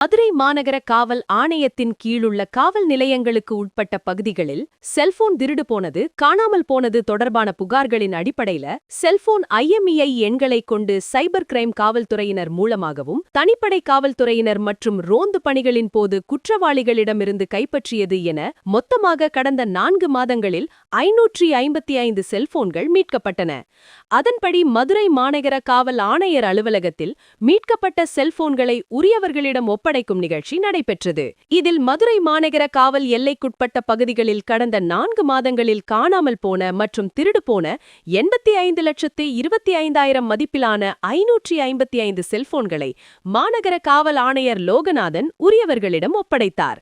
மதுரை மாநகர காவல் ஆணையத்தின் கீழுள்ள காவல் நிலையங்களுக்கு உட்பட்ட பகுதிகளில் செல்போன் திருடு போனது காணாமல் போனது தொடர்பான புகார்களின் அடிப்படையில செல்போன் ஐஎம்இஐ எண்களைக் கொண்டு சைபர் கிரைம் காவல்துறையினர் மூலமாகவும் தனிப்படை காவல்துறையினர் மற்றும் ரோந்து பணிகளின் போது குற்றவாளிகளிடமிருந்து கைப்பற்றியது என மொத்தமாக கடந்த நான்கு மாதங்களில் ஐநூற்றி ஐம்பத்தி ஐந்து செல்போன்கள் மீட்கப்பட்டன. அதன்படி மதுரை மாநகர காவல் ஆணையர் அலுவலகத்தில் மீட்கப்பட்ட செல்போன்களை உரியவர்களிடம் ஒப்ப ஒப்படைக்கும் நிகழ்ச்சி நடைபெற்றது. இதில் மதுரை மாநகர காவல் எல்லைக்குட்பட்ட பகுதிகளில் கடந்த நான்கு மாதங்களில் காணாமல் போன மற்றும் திருடு போன எண்பத்தி ஐந்து லட்சத்து இருபத்தி ஐந்தாயிரம் மதிப்பிலான ஐநூற்றி ஐம்பத்தி ஐந்து செல்போன்களை மாநகர காவல் ஆணையர் லோகநாதன் உரியவர்களிடம் ஒப்படைத்தார்.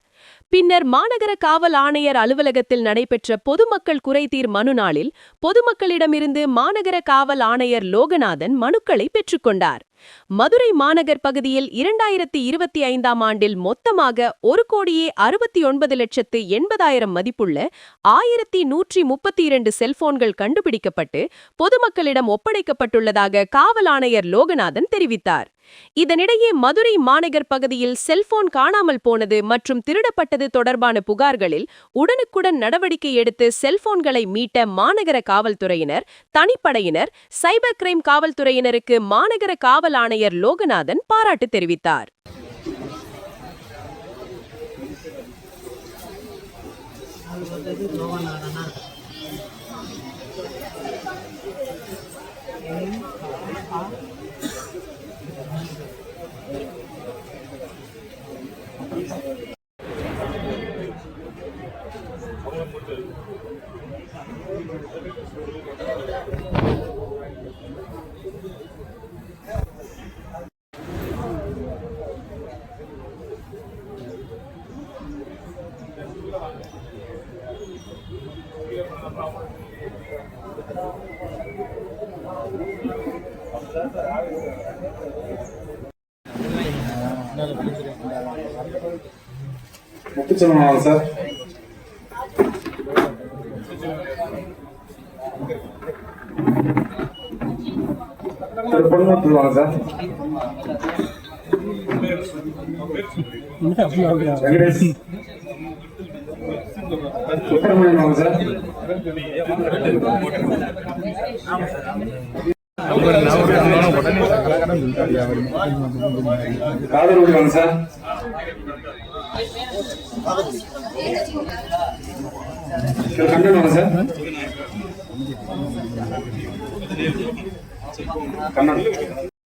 பின்னர் மாநகர காவல் ஆணையர் அலுவலகத்தில் நடைபெற்ற பொதுமக்கள் குறைதீர் மனு நாளில் பொதுமக்களிடமிருந்து மாநகர காவல் ஆணையர் லோகநாதன் மனுக்களை பெற்றுக்கொண்டார் மதுரை மாநகர் பகுதியில் இரண்டாயிரத்தி இருபத்தி ஐந்தாம் ஆண்டில் மொத்தமாக ஒரு கோடியே அறுபத்தி ஒன்பது லட்சத்து எண்பதாயிரம் மதிப்புள்ள ஆயிரத்தி நூற்றி முப்பத்தி இரண்டு செல்போன்கள் கண்டுபிடிக்கப்பட்டு பொதுமக்களிடம் ஒப்படைக்கப்பட்டுள்ளதாக காவல் ஆணையர் லோகநாதன் தெரிவித்தார். இதனிடையே மதுரை மாநகர் பகுதியில் செல்போன் காணாமல் போனது மற்றும் திருடப்பட்ட நடந்தது தொடர்பான புகார்களில் உடனுக்குடன் நடவடிக்கை எடுத்து செல்போன்களை மீட்ட மாநகர காவல்துறையினர் தனிப்படையினர் சைபர் கிரைம் காவல்துறையினருக்கு மாநகர காவல் ஆணையர் லோகநாதன் பாராட்டு தெரிவித்தார். முத்துச்செல்வன் வாங்க சார் திரு பொன்முத்து வாங்க சார் வெங்கடேஷ் சுப்பிரமணியன் வாங்க சார் காதல்குடி வாங்க சார். கண்ணன் வாங்க சார் கண்ணன்